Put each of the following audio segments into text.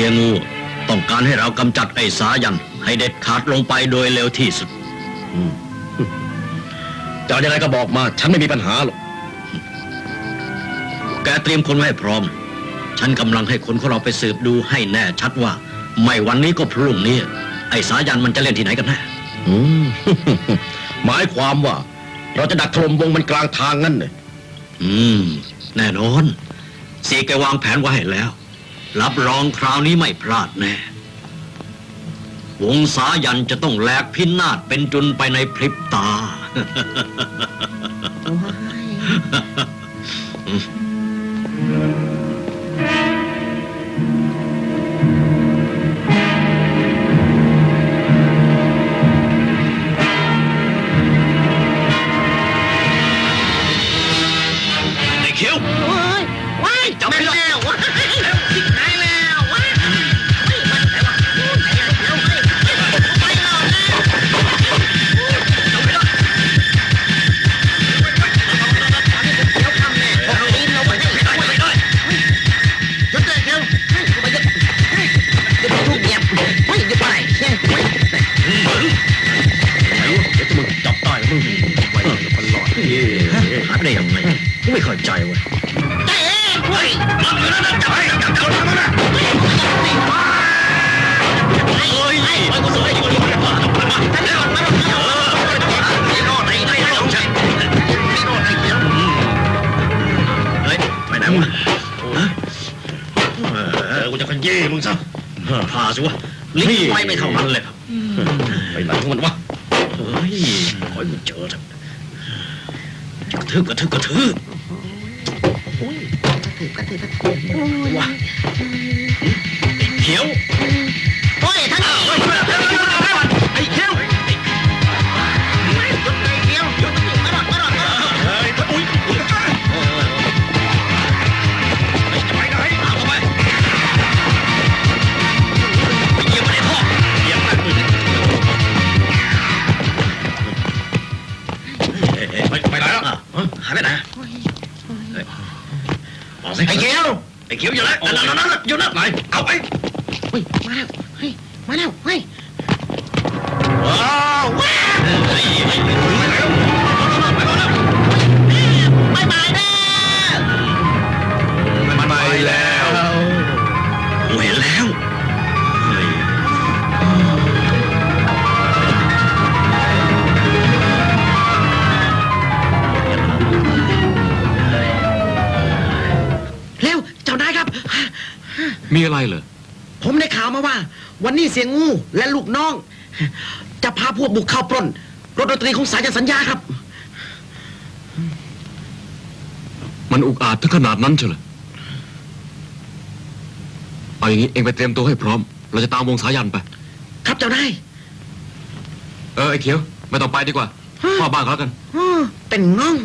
สียงู ต้องการให้เรากำจัดไอ้สายัน ให้เด็ดขาดลงไปโดยเร็วที่สุดจะเอายังไงก็บอกมา ฉันไม่มีปัญหาหรอก แกเตรียมคนไว้ให้พร้อม ฉันกำลังให้คนของเราไปสืบดูให้แน่ชัดว่า ไม่วันนี้ก็พรุ่งนี้ ไอ้สายันมันจะเล่นที่ไหนกันแน่หมายความว่า เราจะดักถล่มวงมันกลางทางงั้นเลยอืม แน่นอนสีแกวางแผนไว้ให้แล้ว รับรองคราวนี้ไม่พลาดแน่ วงสายันจะต้องแหลกพินาศเป็นจุนไปในพริบตา ลิ้นไฟไม่เท่ามันเลยครับไปไหนของมันวะเฮ้ยขอให้มันเจอเถอะกระทึกกระทึกกระทึกกระตือกระตือกระตือวะเขียวโอ้ยท่านนี่ไไอ้เขียวไอ้เขียวอยู่ไหนนั่นนั่นนั่นอยู่นั่นไหนเอาไปเฮ้ยมาแล้วเฮ้ยมาแล้วเฮ้ย มีอะไรเหรอ ผมได้ข่าวมาว่า วันนี้เสียงงูและลูกน้อง จะพาพวกบุกเข้าปล้น รถดนตรีของสายันสัญญาครับ มันอุกอาจถึงขนาดนั้นเฉลยเอาอย่างนี้เองไปเตรียมตัวให้พร้อม เราจะตามวงสายันไป ครับเจ้านาย เออไอ้เขียว ไม่ต้องไปดีกว่าพ่อบ้านเขาแล้วกัน อ้อเป็นง่อง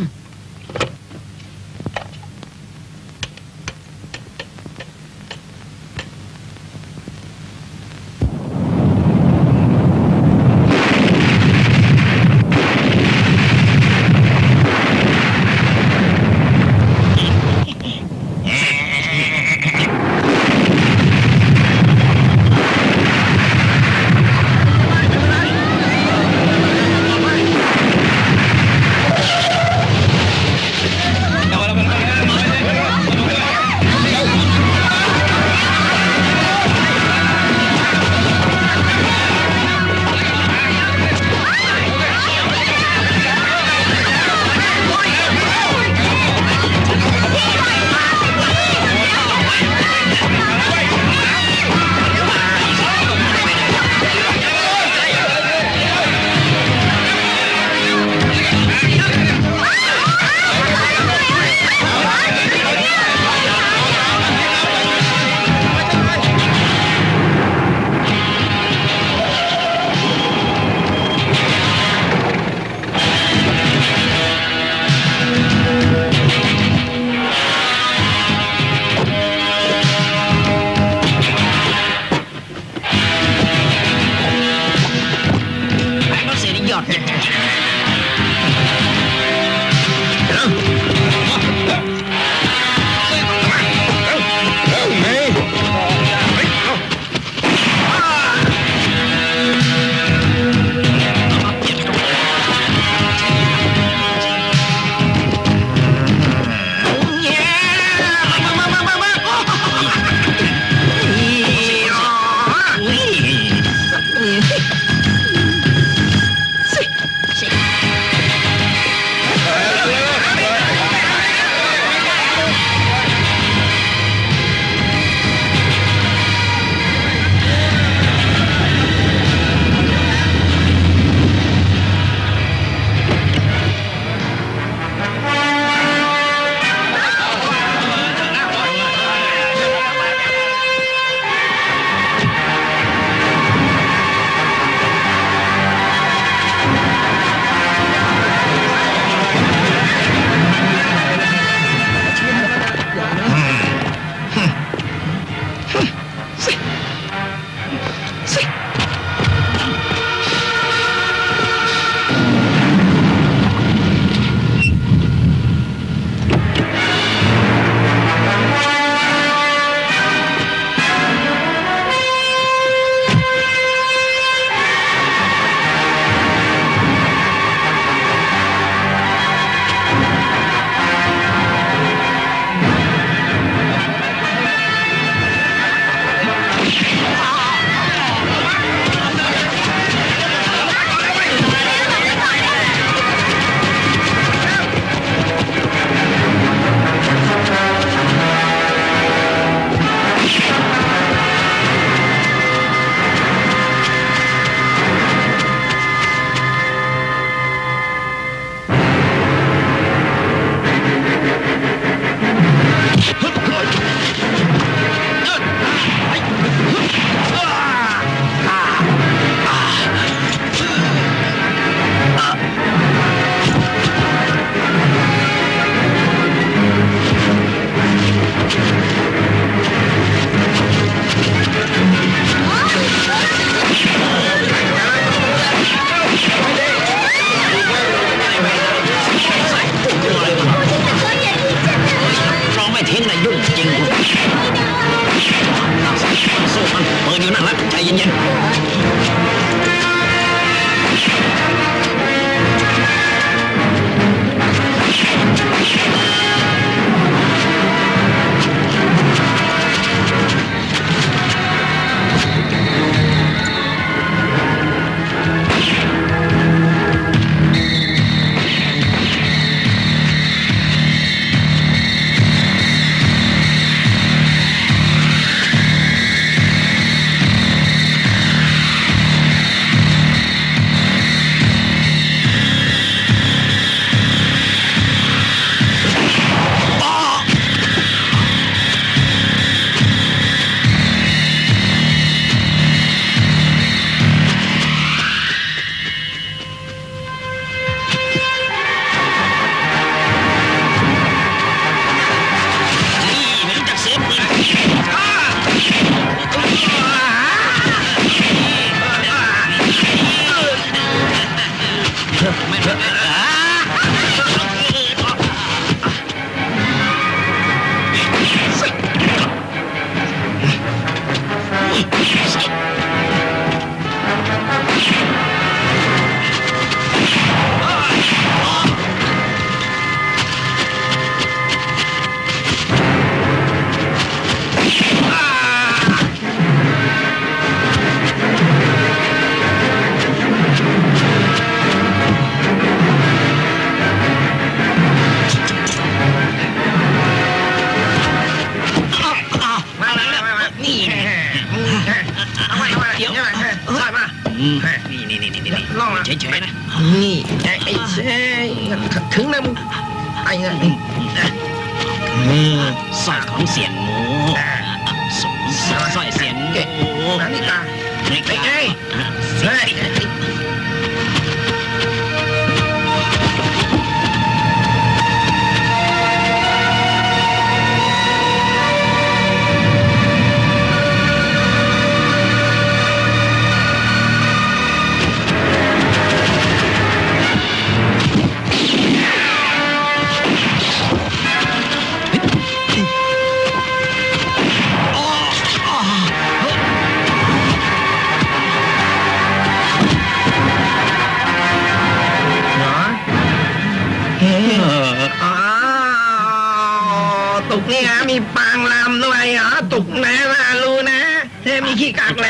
ไอ้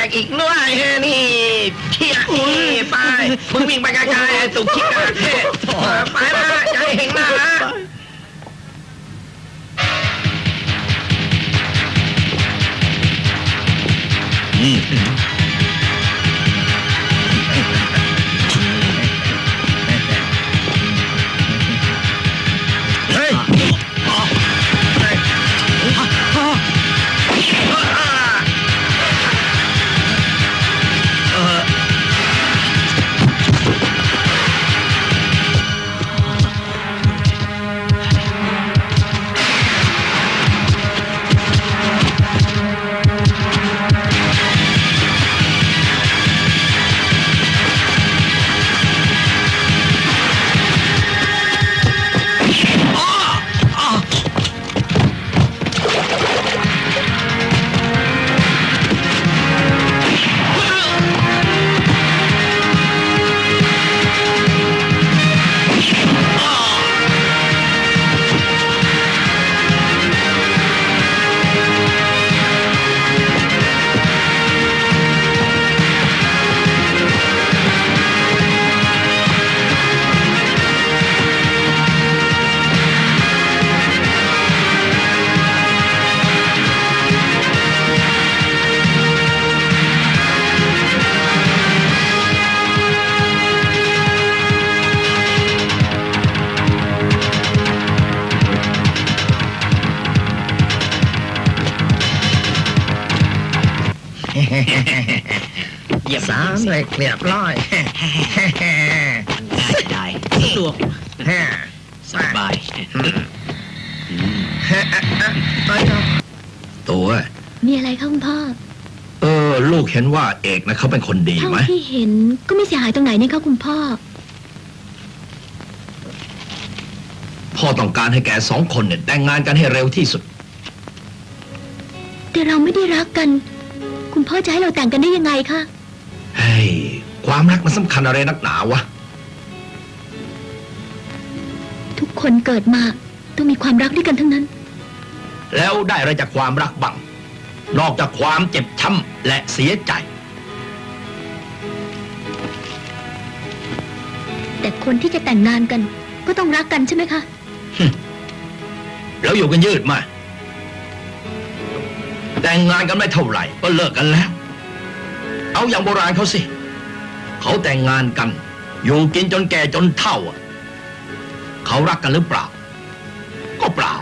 กอีกด้วยเฮ้นี่เที่ยงนี่ไปมึงวิ่งไปไกลๆสุกขี้กากเท ยียบสามเลยเรียบร้อยง่ายได้สะดวกฮ่าสบายฮ่าอะอะไปครับตัว มีอะไรคะคุณพ่อ เออ ลูกเห็นว่าเอกนะเขาเป็นคนดีเท่าไหมที่เห็นก็ไม่เสียหายตรงไหนนี่คะคุณพ่อ พ่อต้องการให้แกสองคนเนี่ยแต่งงานกันให้เร็วที่สุด แต่เราไม่ได้รักกัน คุณพ่อจะให้เราแต่งกันได้ยังไงคะ เฮ้ยความรักมันสำคัญอะไรนักหนาวะ ทุกคนเกิดมา ต้องมีความรักด้วยกันทั้งนั้น แล้วได้อะไรจากความรักบ้าง นอกจากความเจ็บช้ำและเสียใจ แต่คนที่จะแต่งงานกัน ก็ต้องรักกันใช่ไหมคะ แล้วอยู่กันยืดมา แต่งงานกันไม่เท่าไหร่ ก็เลิกกันแล้ว เอาอย่างโบราณเขาสิ เขาแต่งงานกัน อยู่กินจนแก่จนเฒ่าอะเขารักกันหรือเปล่า ก็เปล่า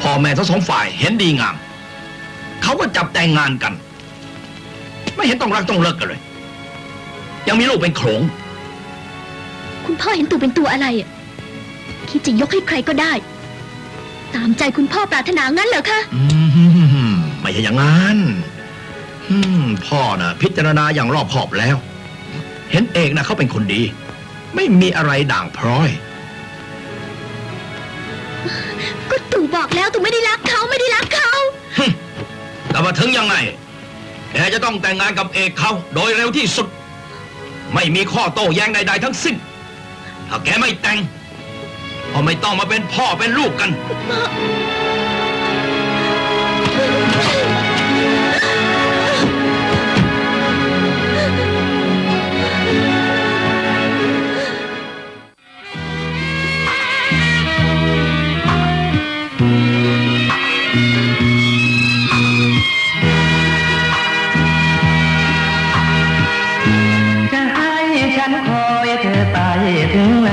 พ่อแม่ทั้งสองฝ่ายเห็นดีงาม เขาก็จับแต่งงานกัน ไม่เห็นต้องรักต้องเลิกกันเลย ยังมีลูกเป็นโขลงคุณพ่อเห็นตัวเป็นตัวอะไรอะคิดจะยกให้ใครก็ได้ ตามใจคุณพ่อปรารถนางั้นเหรอคะ อืม ไม่ใช่อย่างนั้นอืมพ่อนะพิจารณาอย่างรอบคอบแล้ว เห็นเอกนะเขาเป็นคนดี ไม่มีอะไรด่างพร้อย ก็ตู่บอกแล้วตู่ไม่ได้รักเขาไม่ได้รักเขา แต่ว่าถึงยังไงแกจะต้องแต่งงานกับเอกเขาโดยเร็วที่สุด ไม่มีข้อโต้แย้งใดๆทั้งสิ้น ถ้าแกไม่แต่งก็ไม่ต้องมาเป็นพ่อเป็นลูกกัน อ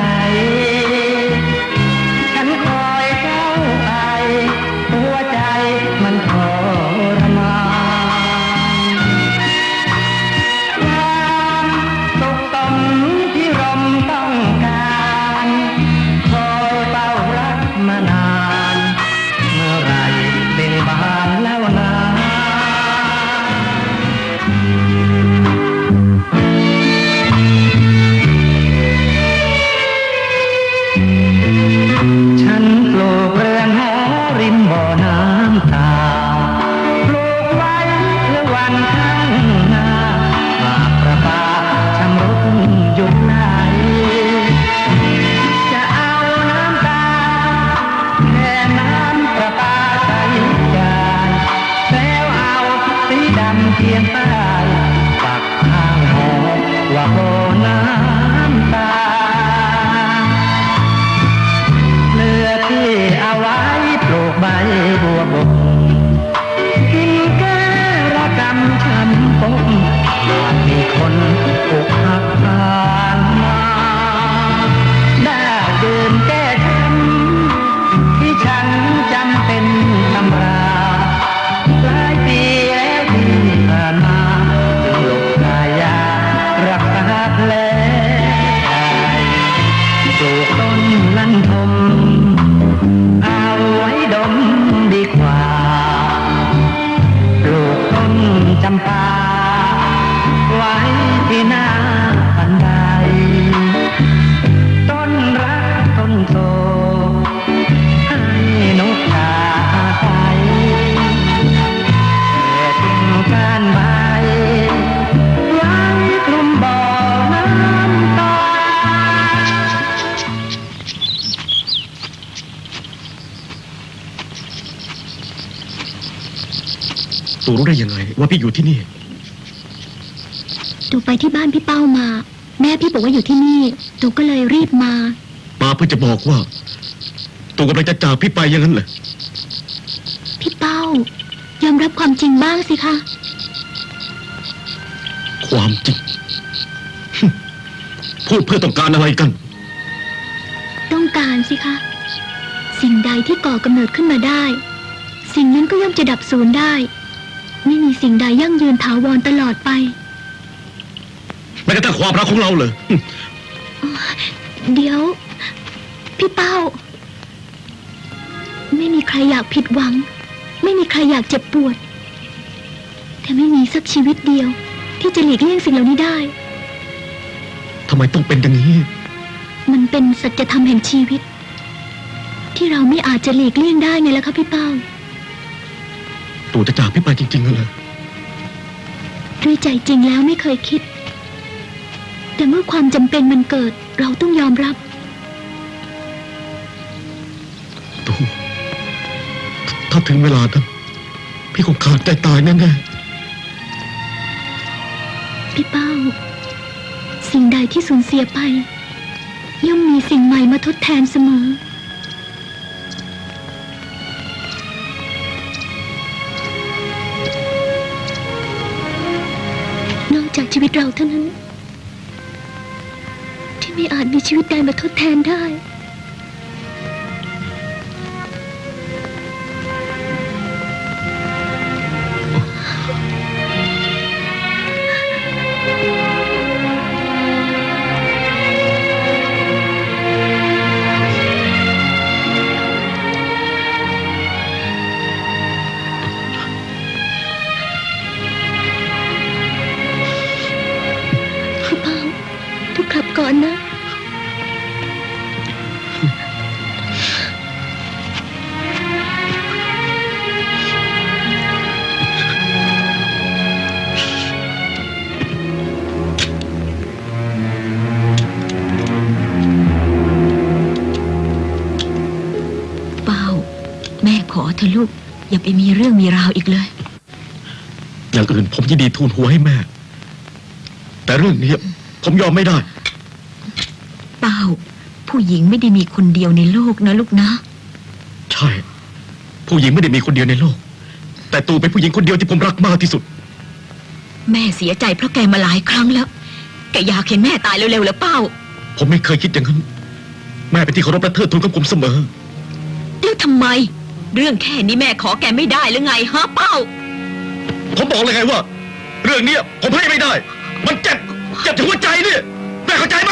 ว่าพี่อยู่ที่นี่ ตู่ไปที่บ้านพี่เป้ามา แม่พี่บอกว่าอยู่ที่นี่ ตู่ก็เลยรีบมา มาเพื่อจะบอกว่า ตู่กำลังจะจากพี่ไปอย่างนั้นเหรอพี่เป้ายอมรับความจริงบ้างสิคะความจริง พูดเพื่อต้องการอะไรกัน ต้องการสิคะ สิ่งใดที่ก่อกำเนิดขึ้นมาได้ สิ่งนั้นก็ย่อมจะดับสูญได้ ไม่มีสิ่งใดยั่งยืนถาวรตลอดไป แม้กระทั่งความรักของเราเลย เดี๋ยว พี่เป้า ไม่มีใครอยากผิดหวัง ไม่มีใครอยากเจ็บปวด แต่ไม่มีสักชีวิตเดียว ที่จะหลีกเลี่ยงสิ่งเหล่านี้ได้ ทำไมต้องเป็นอย่างนี้ มันเป็นสัจธรรมแห่งชีวิต ที่เราไม่อาจจะหลีกเลี่ยงได้ไงล่ะคะพี่เป้า ตู่จะจากพี่ไปจริงๆเลยด้วยใจจริงแล้วไม่เคยคิด แต่เมื่อความจำเป็นมันเกิด เราต้องยอมรับ ตู่ถ้าถึงเวลานั้นพี่คงขาดใจตายแน่พี่เป้า สิ่งใดที่สูญเสียไป ย่อมมีสิ่งใหม่มาทดแทนเสมอ ชีวิตใดมาทดแทนได้ อย่าไปมีเรื่องมีราวอีกเลยๆอย่างอื่นผมยินดีทูลหัวให้แม่ แต่เรื่องนี้ผมยอมไม่ได้ เป้าผู้หญิงไม่ได้มีคนเดียวในโลกนะลูกนะ ใช่ ผู้หญิงไม่ได้มีคนเดียวในโลก แต่ตู่เป็นผู้หญิงคนเดียวที่ผมรักมากที่สุด แม่เสียใจเพราะแกมาหลายครั้งแล้ว แกอยากเห็นแม่ตายเร็วๆแล้วเป้า ผมไม่เคยคิดอย่างนั้น แม่เป็นที่เคารพและเทิดทูนของผมเสมอ แล้วทำไม เรื่องแค่นี้แม่ขอแกไม่ได้หรือไงฮะเป้า ผมบอกเลยไงว่า เรื่องเนี้ยผมให้ไม่ได้ มันเจ็บเจ็บถึงหัวใจเนี่ยแม่เข้าใจไหม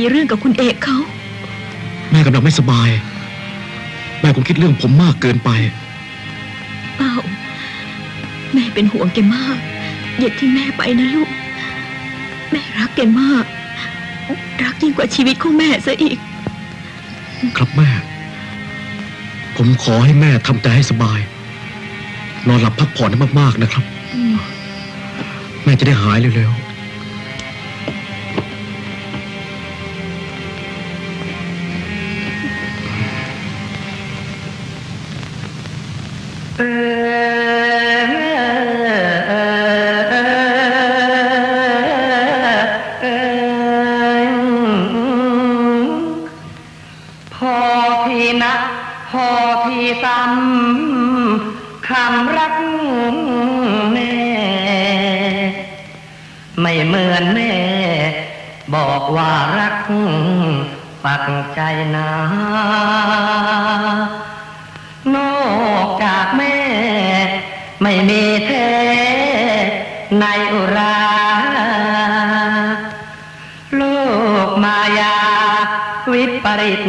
มีเรื่องกับคุณเอกเขาแม่กำลังไม่สบาย แม่คงคิดเรื่องผมมากเกินไป เป้าแม่เป็นห่วงแกมาก อย่าทิ้งแม่ไปนะลูก แม่รักแกมาก รักยิ่งกว่าชีวิตของแม่ซะอีก ครับแม่ ผมขอให้แม่ทำใจให้สบาย นอนหลับพักผ่อนให้มากๆนะครับ แม่จะได้หายเร็วๆ พอทีนะ พอทีซ้ำคำรักแม่ไม่เหมือนแม่ บอกว่ารักปักใจนา จากแม่ ไม่มีเธอในอุรา ลูกมายาวิปริต